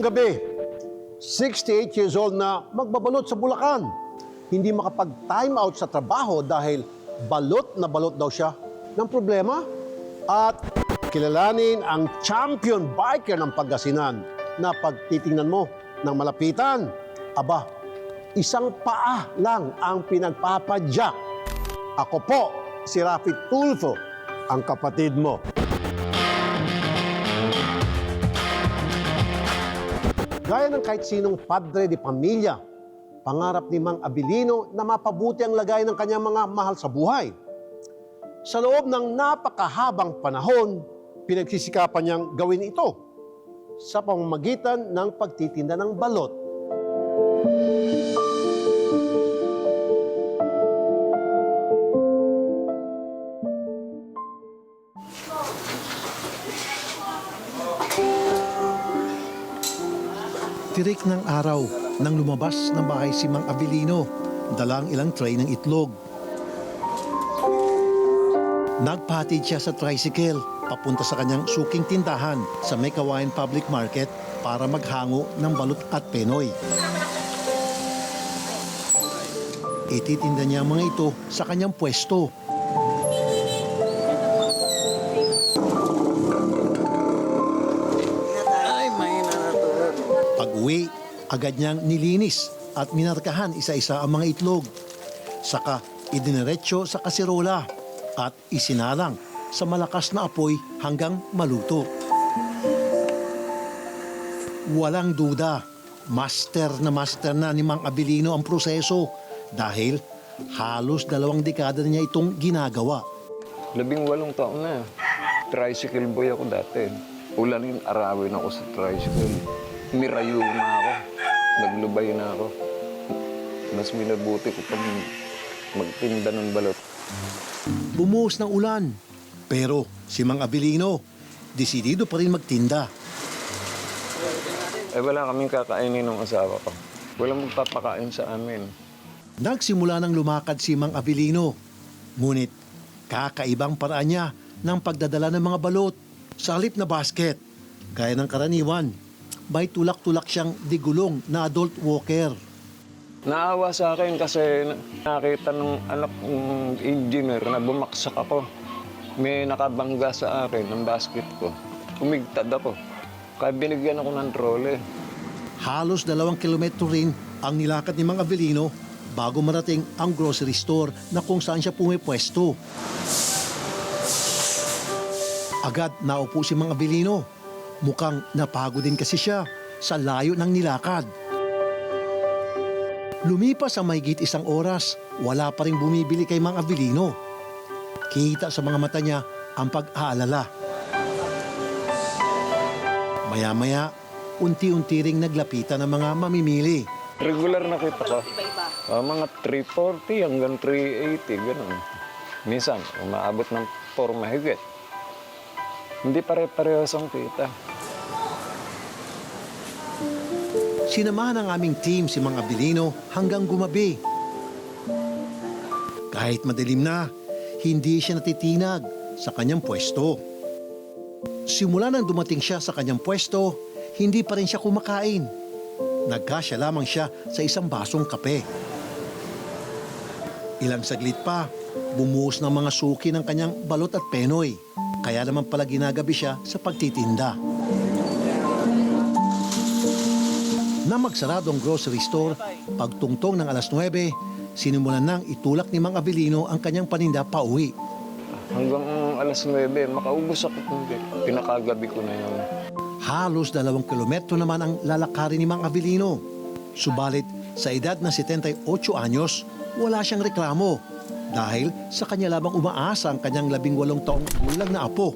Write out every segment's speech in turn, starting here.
Ngayong gabi, 68 years old na magbabalot sa Bulacan. Hindi makapag-time out sa trabaho dahil balot na balot daw siya ng problema. At kilalanin ang champion biker ng Pagasinan na pagtitingnan mo ng malapitan. Aba, isang paa lang ang pinagpapadyak. Ako po, si Rafi Tulfo, ang kapatid mo. Gaya ng kahit sinong padre di pamilya, pangarap ni Mang Abilino na mapabuti ang lagay ng kanyang mga mahal sa buhay. Sa loob ng napakahabang panahon, pinagsisikapan niyang gawin ito sa pamamagitan ng pagtitinda ng balot. Tirik ng araw nang lumabas ng bahay si Mang Abilino, dalang ilang tray ng itlog. Nagpatid siya sa tricycle papunta sa kanyang suking tindahan sa Mekawayan Public Market para maghango ng balut at penoy. Ititinda niya ang mga ito sa kanyang pwesto. Pag-uwi, agad niyang nilinis at minarkahan isa-isa ang mga itlog. Saka idiniretso sa kasirola at isinalang sa malakas na apoy hanggang maluto. Walang duda, master na master na ni Mang Abilino ang proseso dahil halos dalawang dekada niya itong ginagawa. Labing walong taon na. Tricycle boy ako dati. Ulanin arawin ako sa tricycle. Mirayo na ako. Naglubay na ako. Mas minabuti ko pag magtinda ng balot. Bumuhos ng ulan, pero si Mang Abilino, desidido pa rin magtinda. Eh wala kaming kakainin ng asawa ko. Walang magpapakain sa amin. Nagsimula ng lumakad si Mang Abilino. Ngunit kakaibang paraan niya ng pagdadala ng mga balot sa halip na basket. Gaya ng karaniwan, may tulak-tulak siyang digulong na adult walker. Naawa sa akin kasi nakita ng anak ng engineer na bumaksak ako. May nakabangga sa akin ng basket ko. Umigtad ako. Kaya binigyan ako ng trole. Halos dalawang kilometro rin ang nilakad ni Mang Abilino bago marating ang grocery store na kung saan siya pumipwesto. Agad naupo si Mang Abilino. Mukhang napagod din kasi siya sa layo ng nilakad. Lumipas ang mahigit isang oras, wala pa rin bumibili kay Mang Abilino. Kita sa mga mata niya ang pag-aalala. Maya-maya, unti-unti ring naglapitan ng mga mamimili. Regular na kita ko. Ah, mga 340 hanggang 380, ganun. Minsan, umaabot ng 4 mahigit. Hindi pare-parehas ang kita. Sinamahan ng aming team si Mang Abilino hanggang gumabi. Kahit madilim na, hindi siya natitinag sa kanyang pwesto. Simula nang dumating siya sa kanyang pwesto, hindi pa rin siya kumakain. Nagkasya lamang siya sa isang basong kape. Ilang saglit pa, bumuhos ng mga suki ng kanyang balot at penoy. Kaya naman pala ginagabi siya sa pagtitinda. Na magsarado ang grocery store, pagtungtong ng alas 9, sinimulan nang itulak ni Mang Abilino ang kanyang paninda pauwi. Hanggang alas 9, makaubos ako kundi. Pinakagabi ko na yun. Halos dalawang kilometro naman ang lalakarin ni Mang Abilino. Subalit, sa edad na 78 anyos, wala siyang reklamo dahil sa kanya lamang umaasa ang kanyang labing walong taong gulang na apo,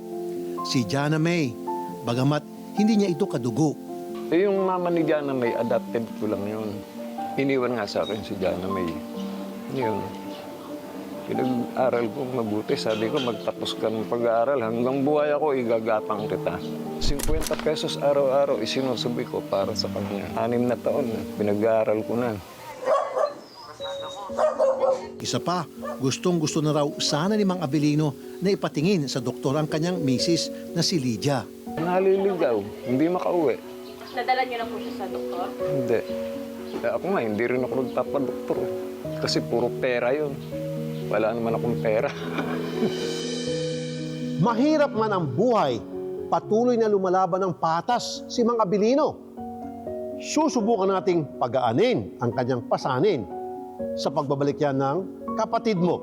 si Jana May. Bagamat hindi niya ito kadugo. Eh, yung mama ni Jana May, adopted ko lang yun. Iniwan nga sa akin si Jana May. Yun. Pinag-aral ko mabuti. Sabi ko, magtapos ka ng pag-aaral. Hanggang buhay ako, igagapang kita. 50 pesos araw-araw isinusubi ko para sa kanya. Anim na taon na. Pinag-aaral ko na. Isa pa, gustong gusto na raw sana ni Mang Abilino na ipatingin sa doktor ang kanyang misis na si Lydia. Naliligaw, hindi makauwi. Nadala niyo na po siya sa doktor? Hindi. Eh, ako nga, hindi rin ako nagpapadoktor. eh. Kasi puro pera yun. Wala naman akong pera. Mahirap man ang buhay, patuloy na lumalaban ng patas si Mang Abilino. Susubukan nating pagaanin ang kanyang pasanin sa pagbabalik yan ng kapatid mo.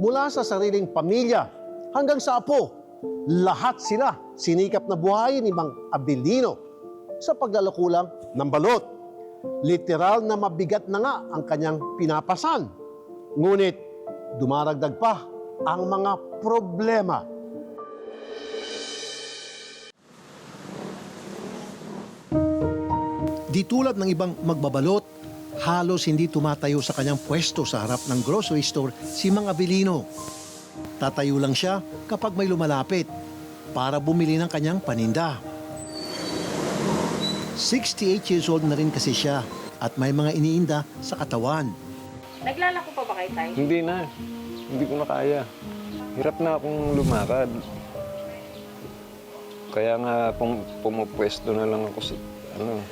Mula sa sariling pamilya hanggang sa apo, lahat sila sinikap na buhayin ni Mang Abilino sa paglalakulang ng balot. Literal na mabigat na nga ang kanyang pinapasan. Ngunit dumaragdag pa ang mga problema. Di tulad ng ibang magbabalot, halos hindi tumatayo sa kanyang pwesto sa harap ng grocery store si Mang Abilino. Tatayo lang siya kapag may lumalapit para bumili ng kanyang paninda. 68 years old na rin kasi siya at may mga iniinda sa katawan. Naglalako pa ba kayo, Tay? hindi na. Hindi ko na kaya. Hirap na akong lumakad. Kaya nga pum pumupwesto na lang ako sa ano.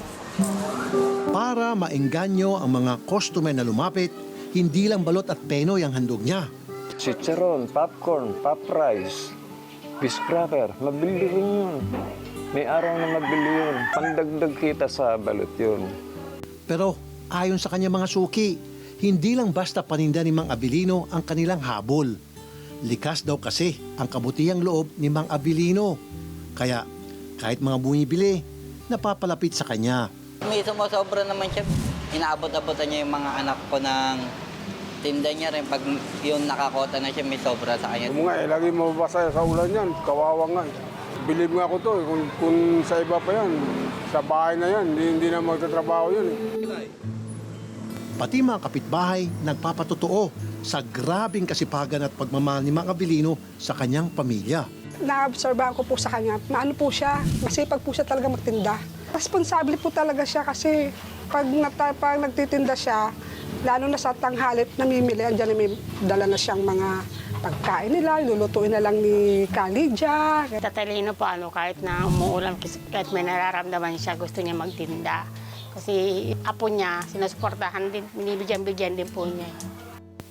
Para maengganyo ang mga customer na lumapit, hindi lang balot at penoy ang handog niya. Chicharon, popcorn, pop rice, fish cracker, mabili rin yun. May araw na mabili yun. Pandagdag kita sa balot yun. Pero ayon sa kanya mga suki, hindi lang basta paninda ni Mang Abilino ang kanilang habol. Likas daw kasi ang kabutihang loob ni Mang Abilino. Kaya kahit mga bumibili, napapalapit sa kanya. May sumusobra naman siya. Inaabot-abotan niya yung mga anak ko ng tinda niya rin. Pag yun nakakota na siya, may sobra sa kanya. Kung nga eh, lagi mababasa sa ulan yan, kawawa nga eh. Believe nga ako to eh, kung, kung sa iba pa yan, sa bahay na yan, hindi, hindi na magtatrabaho yun eh. Pati mga kapitbahay nagpapatotoo sa grabing kasipagan at pagmamahal ni Mang Abilino sa kanyang pamilya. naobserbahan ko po sa kanya, maano po siya, masipag po siya talaga magtinda. Responsable po talaga siya kasi pag, nata, pag nagtitinda siya, lalo na sa tanghalit namimili, andyan na may dala na siyang mga pagkain nila, lulutuin na lang ni Kalidja. Tatalino po ano, kahit na umuulan, kasi kahit may nararamdaman siya, gusto niya magtinda. Kasi apo niya, sinusuportahan din, binibigyan-bigyan din po niya.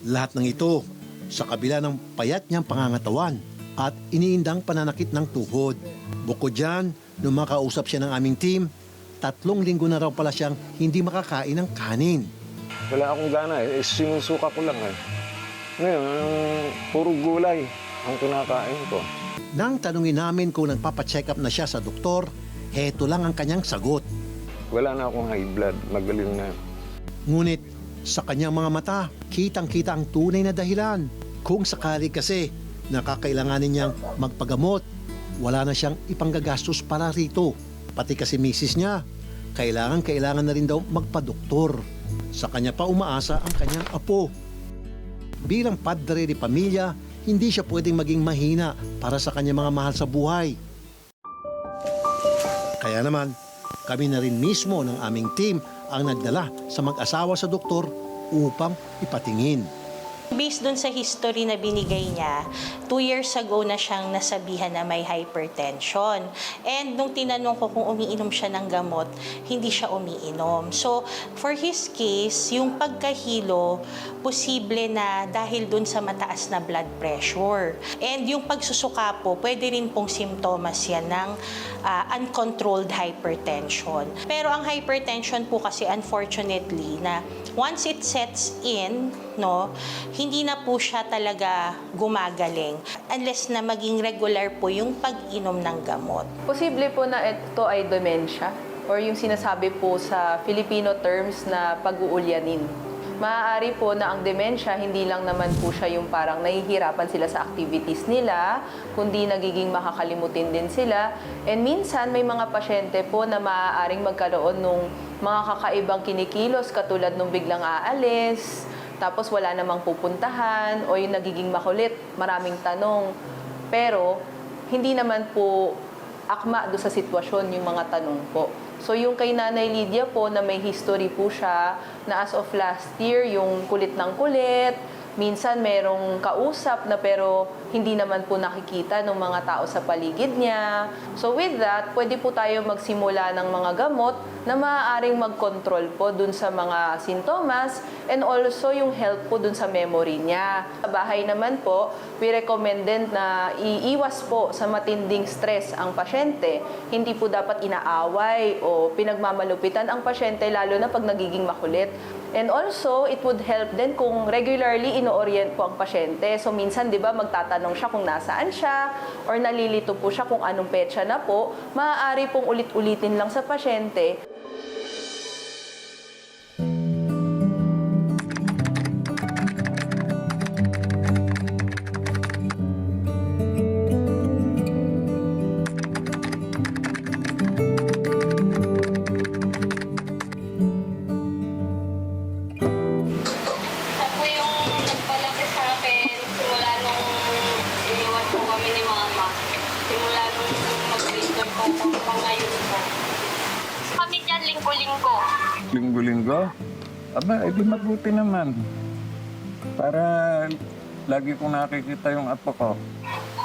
Lahat ng ito sa kabila ng payat niyang pangangatawan at iniindang pananakit ng tuhod. Bukod dyan, nung makausap siya ng aming team, tatlong linggo na raw pala siyang hindi makakain ng kanin. Wala akong gana eh. Sinusuka ko lang eh. Ngayon, puro gulay ang kinakain ko. Nang tanungin namin kung nagpapacheck up na siya sa doktor, heto lang ang kanyang sagot. Wala na akong high blood. Magaling na. Ngunit sa kanyang mga mata, kitang-kita ang tunay na dahilan. Kung sakali kasi nakakailanganin niyang magpagamot, wala na siyang ipanggagastos para rito. Pati kasi misis niya, kailangan-kailangan na rin daw magpadoktor. Sa kanya pa umaasa ang kanyang apo. Bilang padre ni pamilya, hindi siya pwedeng maging mahina para sa kanyang mga mahal sa buhay. Kaya naman, kami na rin mismo ng aming team ang nagdala sa mag-asawa sa doktor upang ipatingin. Based dun sa history na binigay niya, two years ago na siyang nasabihan na may hypertension. And nung tinanong ko kung umiinom siya ng gamot, hindi siya umiinom. So, for his case, yung pagkahilo, posible na dahil dun sa mataas na blood pressure. And yung pagsusuka po, pwede rin pong simptomas yan ng ah, uncontrolled hypertension. Pero ang hypertension po kasi unfortunately na once it sets in, no, hindi na po siya talaga gumagaling unless na maging regular po yung pag-inom ng gamot. Posible po na ito ay dementia or yung sinasabi po sa Filipino terms na pag-uulyanin. Maaari po na ang dementia, hindi lang naman po siya yung parang nahihirapan sila sa activities nila, kundi nagiging makakalimutin din sila. And minsan, may mga pasyente po na maaaring magkaroon ng mga kakaibang kinikilos katulad nung biglang aalis, tapos wala namang pupuntahan, o yung nagiging makulit, maraming tanong. Pero, hindi naman po akma do sa sitwasyon yung mga tanong po. So yung kay Nanay Lydia po na may history po siya na as of last year yung kulit ng kulit, minsan merong kausap na pero hindi naman po nakikita ng mga tao sa paligid niya. So with that, pwede po tayo magsimula ng mga gamot na maaaring mag-control po dun sa mga sintomas and also yung help po dun sa memory niya. Sa bahay naman po, we recommend din na iiwas po sa matinding stress ang pasyente. Hindi po dapat inaaway o pinagmamalupitan ang pasyente lalo na pag nagiging makulit. And also, it would help din kung regularly ino-orient po ang pasyente. So minsan, di ba, magtatanong siya kung nasaan siya or nalilito po siya kung anong petsa na po. Maaari pong ulit-ulitin lang sa pasyente linggo-linggo. Linggo-linggo? Aba, edi mabuti naman. Para lagi kong nakikita yung apo ko.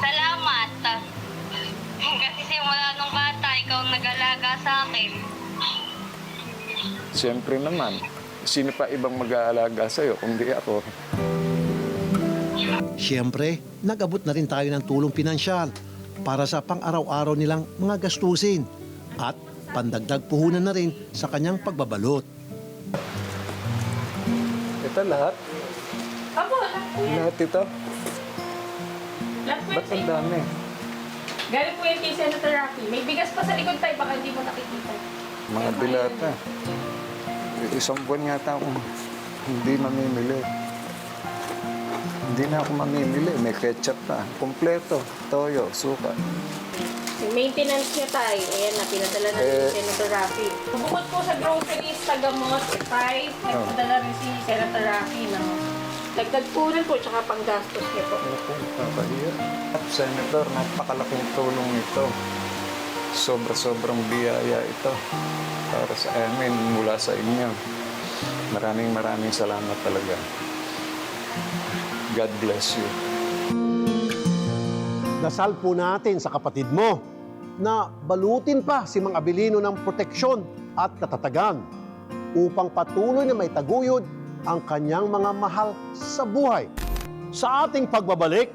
Salamat. Kasi simula nung bata, ikaw ang nag-alaga sa akin. Siyempre naman, sino pa ibang mag-aalaga sa'yo kundi ako? Siyempre, nag-abot na rin tayo ng tulong pinansyal para sa pang-araw-araw nilang mga gastusin at pandagdag puhunan na rin sa kanyang pagbabalot. Ito lahat? Apo, lahat po yan. Lahat ito? Lahat po Ba't ang inyo. dami? Galing po yan kay Senator Rafi. May bigas pa sa likod tayo, baka hindi mo nakikita. Mga dilata. Isang buwan yata akong hindi mamimili. Hindi na ako mamimili. May ketchup na. Kompleto. Toyo, suka. Yung maintenance niya tayo, ayan na, pinadala na Eh. ni Senator Rafi. Bukod po sa groceries, sa gamot, five, nagpadala rin si Senator Rafi ng dagdag po rin po, tsaka panggastos niya po. Opo, papahiya. Senator, napakalaking tulong ito. Sobra-sobrang biyaya ito para sa amin mula sa inyo. Maraming maraming salamat talaga. God bless you. Dasal po natin sa kapatid mo na balutin pa si Mang Abilino ng proteksyon at katatagan upang patuloy na may taguyod ang kanyang mga mahal sa buhay. Sa ating pagbabalik,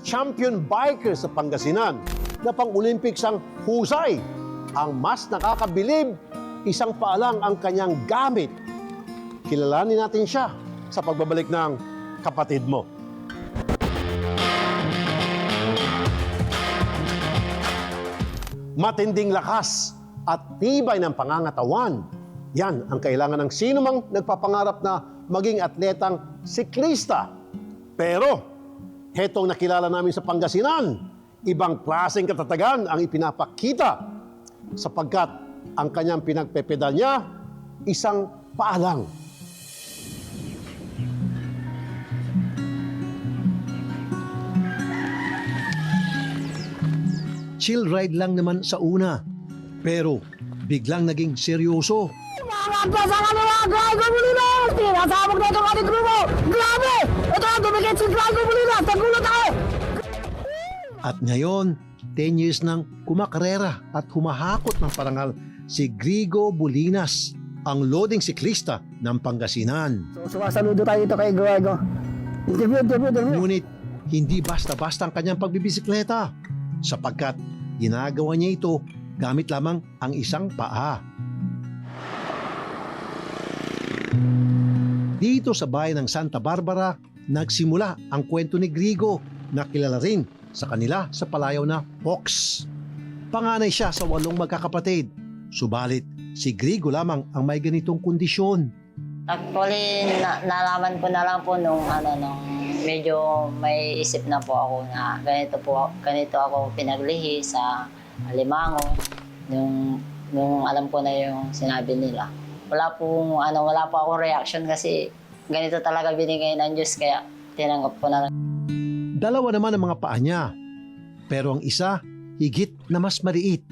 champion biker sa Pangasinan na pang-Olympics ang husay. Ang mas nakakabilib, isang paalang ang kanyang gamit. Kilalanin natin siya sa pagbabalik ng kapatid mo. Matinding lakas at tibay ng pangangatawan. Yan ang kailangan ng sino mang nagpapangarap na maging atletang siklista. Pero, hetong nakilala namin sa Pangasinan, ibang klaseng katatagan ang ipinapakita sapagkat ang kanyang pinagpepedal niya, isang paalang. Chill ride lang naman sa una, pero biglang naging seryoso Nakakatwa sa kanila, Grego Molinos! Tinasabog na itong ating grupo! Grabe! Ito ang dumikit si Grego Molinos! Nagulat ako! At ngayon, 10 years nang kumakarera at humahakot ng parangal si Grigo Bulinas, ang loading siklista ng Pangasinan. So, sumasaludo tayo dito kay Grego. Interview, interview, interview. Ngunit hindi basta-basta ang kanyang pagbibisikleta sapagkat ginagawa niya ito gamit lamang ang isang paa. Dito sa bayan ng Santa Barbara, nagsimula ang kwento ni Grigo na kilala rin sa kanila sa palayaw na Fox. Panganay siya sa walong magkakapatid. Subalit, si Grigo lamang ang may ganitong kondisyon. Actually, na- nalaman ko na lang po nung ano nung medyo may isip na po ako na ganito po ganito ako pinaglihi sa Alimango nung nung alam ko na yung sinabi nila. Wala po ano wala po akong reaction kasi ganito talaga binigay ng Diyos kaya tinanggap ko na lang. Dalawa naman ang mga paa niya. Pero ang isa, higit na mas maliit.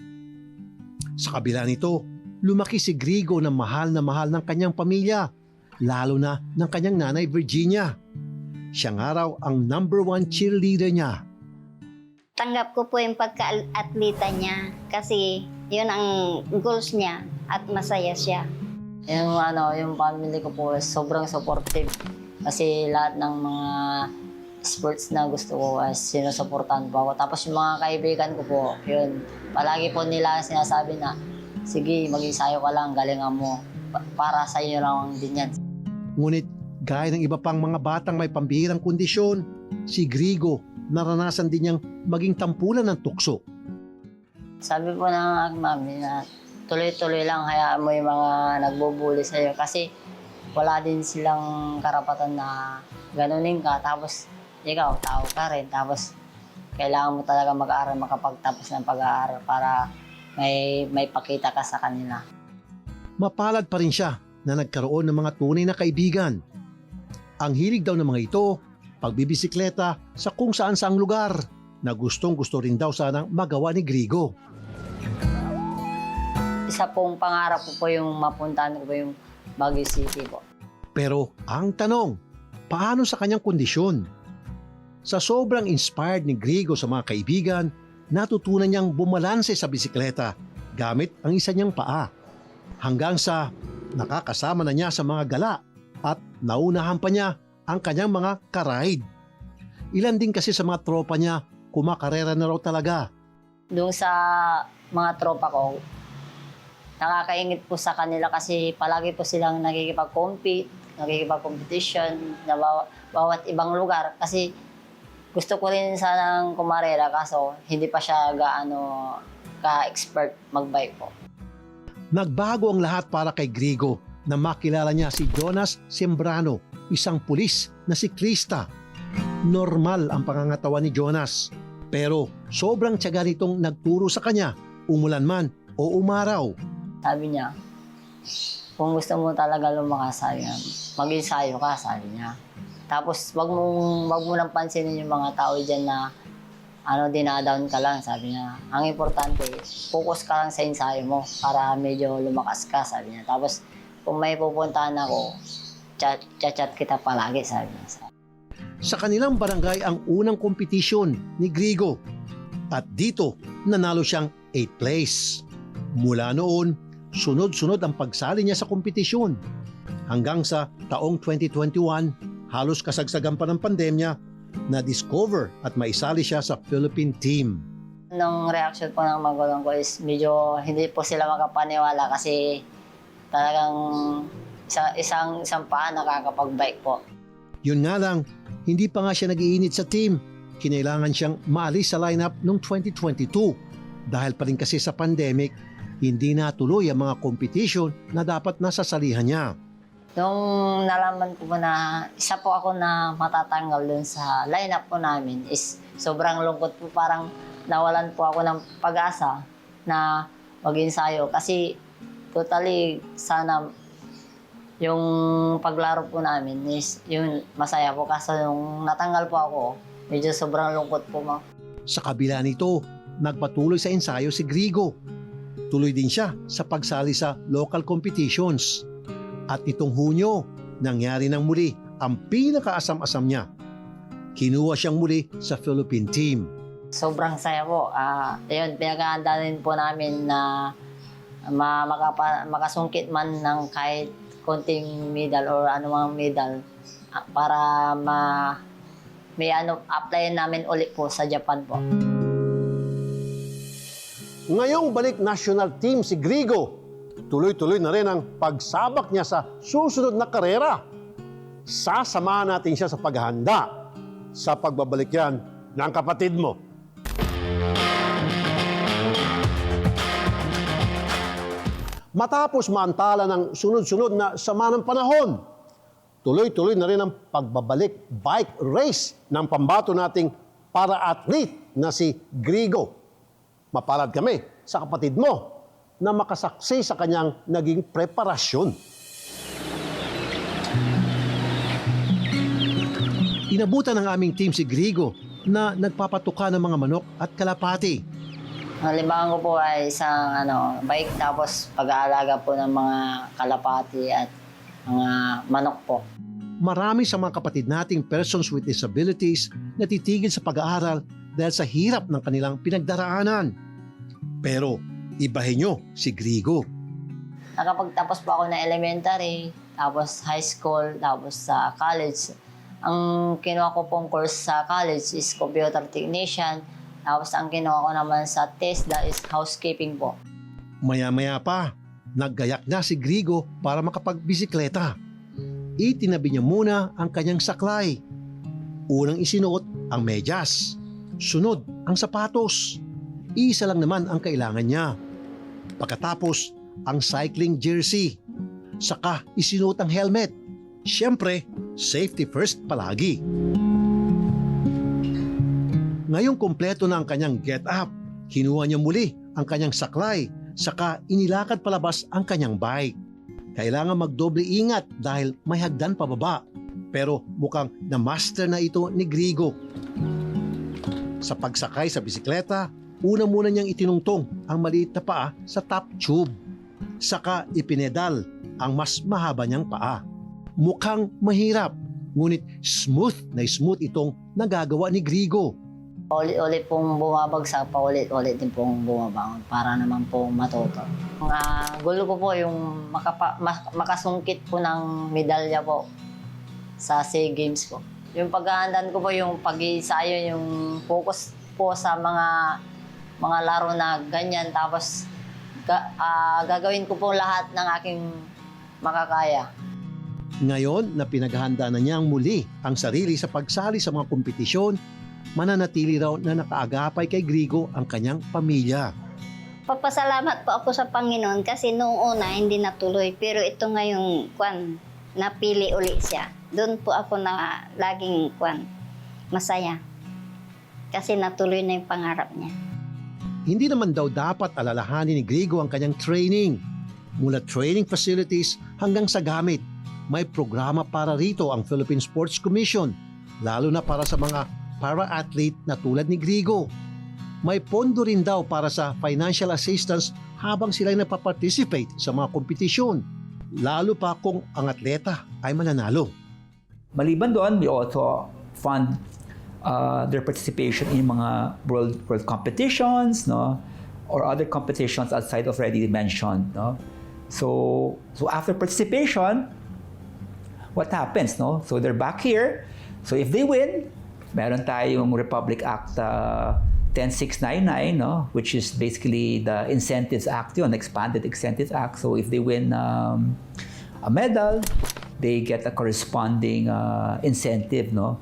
Sa kabila nito, lumaki si Grigo na mahal na mahal ng kanyang pamilya, lalo na ng kanyang nanay Virginia. Siya nga raw ang number one cheerleader niya tanggap ko po yung pagka-atleta niya kasi yun ang goals niya at masaya siya. Yung ano, yung family ko po sobrang supportive kasi lahat ng mga sports na gusto ko as sinusuportahan po ako. Tapos yung mga kaibigan ko po, yun, palagi po nila sinasabi na, sige, mag-isayo ka lang, galingan mo. Pa- Para sa iyo lang din yan. Ngunit gaya ng iba pang mga batang may pambihirang kondisyon, si Grigo naranasan din niyang maging tampulan ng tukso. Sabi po ng aking mami na tuloy-tuloy lang hayaan mo yung mga nagbubuli sa'yo kasi wala din silang karapatan na ganunin ka tapos ikaw, tao ka rin tapos kailangan mo talaga mag-aaral makapagtapos ng pag-aaral para may may pakita ka sa kanila. Mapalad pa rin siya na nagkaroon ng mga tunay na kaibigan. Ang hilig daw ng mga ito, pagbibisikleta sa kung saan saang lugar na gustong gusto rin daw sanang magawa ni Grigo. Isa pong pangarap ko po yung mapuntahan ko po yung Baguio City po. Pero ang tanong, paano sa kanyang kondisyon? Sa sobrang inspired ni Grigo sa mga kaibigan, natutunan niyang bumalanse sa bisikleta gamit ang isa niyang paa. Hanggang sa nakakasama na niya sa mga gala naunahan pa niya ang kanyang mga karide. Ilan din kasi sa mga tropa niya kumakarera na raw talaga. Doon sa mga tropa ko, nakakaingit po sa kanila kasi palagi po silang nakikipag-compete, nakikipag-competition na bawa- bawat ibang lugar kasi gusto ko rin sanang kumarera kaso hindi pa siya gaano ka-expert magbike po. Nagbago ang lahat para kay Grigo na makilala niya si Jonas Sembrano, isang pulis na siklista. Normal ang pangangatawan ni Jonas. Pero sobrang tiyaga nitong nagturo sa kanya, umulan man o umaraw. Sabi niya, kung gusto mo talaga lumakas, sabi mag-ensayo ka, sabi niya. Tapos wag mong wag mo nang pansinin yung mga tao diyan na ano dinadown ka lang, sabi niya. Ang importante, focus ka lang sa ensayo mo para medyo lumakas ka, sabi niya. Tapos kung may pupuntahan ako, chat, chat, chat kita palagi, sabi niya. Sa kanilang barangay ang unang kompetisyon ni Grigo. At dito, nanalo siyang 8th place. Mula noon, sunod-sunod ang pagsali niya sa kompetisyon. Hanggang sa taong 2021, halos kasagsagan pa ng pandemya, na-discover at maisali siya sa Philippine team. Nung reaction po ng magulang ko is medyo hindi po sila makapaniwala kasi talagang isa, isang, isang paa nakakapag-bike po. Yun nga lang, hindi pa nga siya nag-iinit sa team. Kinailangan siyang maalis sa lineup noong 2022. Dahil pa rin kasi sa pandemic, hindi natuloy ang mga competition na dapat nasasalihan niya. Nung nalaman ko na isa po ako na matatanggal dun sa lineup po namin is sobrang lungkot po parang nawalan po ako ng pag-asa na mag-ensayo kasi totally sana yung paglaro po namin is yun masaya po kaso nung natanggal po ako medyo sobrang lungkot po ma. Sa kabila nito, nagpatuloy sa ensayo si Grigo. Tuloy din siya sa pagsali sa local competitions. At itong Hunyo, nangyari ng muli ang pinakaasam-asam niya. Kinuha siyang muli sa Philippine team. Sobrang saya po. Ah, ayun, pinaghahandaan din po namin na ma makapa, makasungkit man ng kahit konting medal or anumang medal ah, para ma may ano apply namin ulit po sa Japan po. Ngayong balik national team si Grigo, tuloy-tuloy na rin ang pagsabak niya sa susunod na karera. Sasamahan natin siya sa paghahanda sa pagbabalik yan ng kapatid mo. Matapos maantala ng sunod-sunod na sama ng panahon, tuloy-tuloy na rin ang pagbabalik bike race ng pambato nating para-athlete na si Grigo mapalad kami sa kapatid mo na makasaksi sa kanyang naging preparasyon. Inabutan ng aming team si Grigo na nagpapatuka ng mga manok at kalapati. Libangan ko po ay isang ano, bike tapos pag-aalaga po ng mga kalapati at mga manok po. Marami sa mga kapatid nating persons with disabilities na titigil sa pag-aaral dahil sa hirap ng kanilang pinagdaraanan. Pero ibahin nyo si Grigo. Nakapagtapos po ako ng elementary, tapos high school, tapos sa college. Ang kinuha ko pong course sa college is computer technician. Tapos ang kinuha ko naman sa TESDA is housekeeping po. Maya-maya pa, naggayak na si Grigo para makapagbisikleta. Itinabi niya muna ang kanyang saklay. Unang isinuot ang medyas. Sunod ang sapatos. Isa lang naman ang kailangan niya. Pagkatapos, ang cycling jersey. Saka isinuot ang helmet. Siyempre, safety first palagi. Ngayong kompleto na ang kanyang get up, kinuha niya muli ang kanyang saklay, saka inilakad palabas ang kanyang bike. Kailangan magdoble ingat dahil may hagdan pababa. Pero mukhang na-master na ito ni Grigo. Sa pagsakay sa bisikleta, una muna niyang itinungtong ang maliit na paa sa top tube. Saka ipinedal ang mas mahaba niyang paa. Mukhang mahirap, ngunit smooth na smooth itong nagagawa ni Grigo. Ulit-ulit pong bumabagsak, paulit-ulit din pong bumabangon para naman po matuto. Ang ah, gulo ko po yung makapa, ma- makasungkit po ng medalya po sa SEA Games po. Yung paghahandaan ko po yung pag-iisayo, yung focus po sa mga mga laro na ganyan. Tapos ga- ah, gagawin ko po lahat ng aking makakaya. Ngayon na pinaghahanda na niyang muli ang sarili sa pagsali sa mga kompetisyon, mananatili raw na nakaagapay kay Grigo ang kanyang pamilya. Papasalamat po ako sa Panginoon kasi noong una hindi natuloy pero ito ngayong kwan napili uli siya. Doon po ako na laging kwan masaya. Kasi natuloy na yung pangarap niya. Hindi naman daw dapat alalahanin ni Grigo ang kanyang training. Mula training facilities hanggang sa gamit, may programa para rito ang Philippine Sports Commission, lalo na para sa mga para-athlete na tulad ni Grigo. May pondo rin daw para sa financial assistance habang sila napaparticipate sa mga kompetisyon, lalo pa kung ang atleta ay mananalo. Maliban doon, we also fund uh, their participation in mga world world competitions, no, or other competitions outside of already mentioned, no. So so after participation, what happens, no? So they're back here. So if they win, meron tayong Republic Act uh, 10699, no, which is basically the Incentives Act, yun, expanded Incentives Act. So if they win um, a medal, they get a corresponding uh, incentive, no?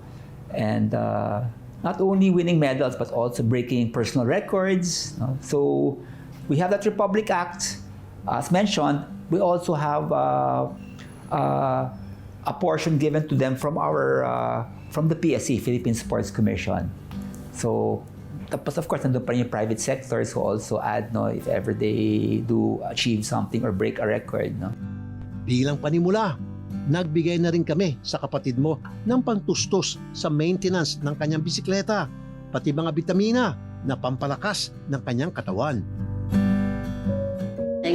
And uh, not only winning medals, but also breaking personal records. no? So we have that Republic Act. As mentioned, we also have uh, uh, a portion given to them from our uh, from the PSC, Philippine Sports Commission. So tapos of course, nandun pa rin yung private sectors who also add, no, if ever they do achieve something or break a record, no. Bilang panimula, nagbigay na rin kami sa kapatid mo ng pangtustos sa maintenance ng kanyang bisikleta, pati mga bitamina na pampalakas ng kanyang katawan.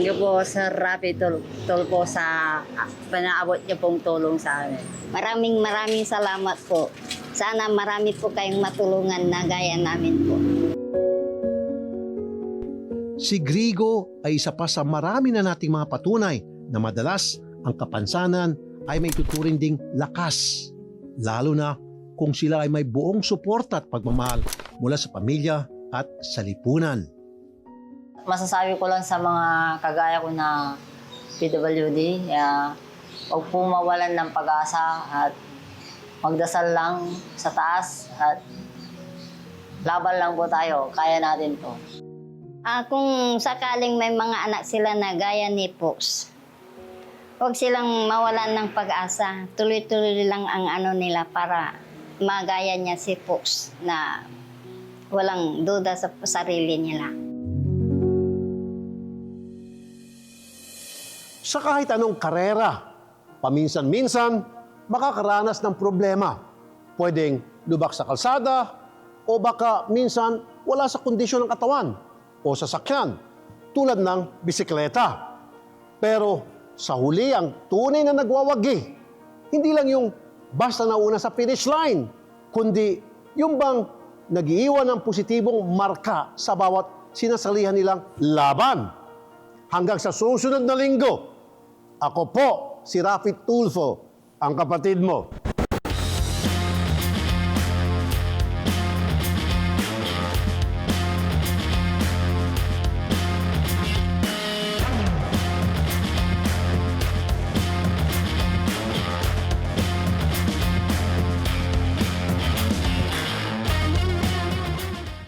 You po Sir Rapi Tul, tul po sa panaabot niyo pong tulong sa amin. Maraming maraming salamat po. Sana marami po kayong matulungan na gaya namin po. Si Grigo ay isa pa sa marami na nating mga patunay na madalas ang kapansanan ay may tuturing ding lakas. Lalo na kung sila ay may buong suporta at pagmamahal mula sa pamilya at sa lipunan. Masasabi ko lang sa mga kagaya ko na PWD, uh, huwag po mawalan ng pag-asa at magdasal lang sa taas at laban lang po tayo. Kaya natin to. Ah, kung sakaling may mga anak sila na gaya ni Pops, huwag silang mawalan ng pag-asa. Tuloy-tuloy lang ang ano nila para magaya niya si Pops na walang duda sa sarili nila. Sa kahit anong karera, paminsan-minsan, makakaranas ng problema. Pwedeng lubak sa kalsada, o baka minsan wala sa kondisyon ng katawan o sasakyan, tulad ng bisikleta. Pero sa huli ang tunay na nagwawagi, hindi lang yung basta nauna sa finish line, kundi yung bang nagiiwan ng positibong marka sa bawat sinasalihan nilang laban. Hanggang sa susunod na linggo, ako po si Rafi Tulfo, ang kapatid mo.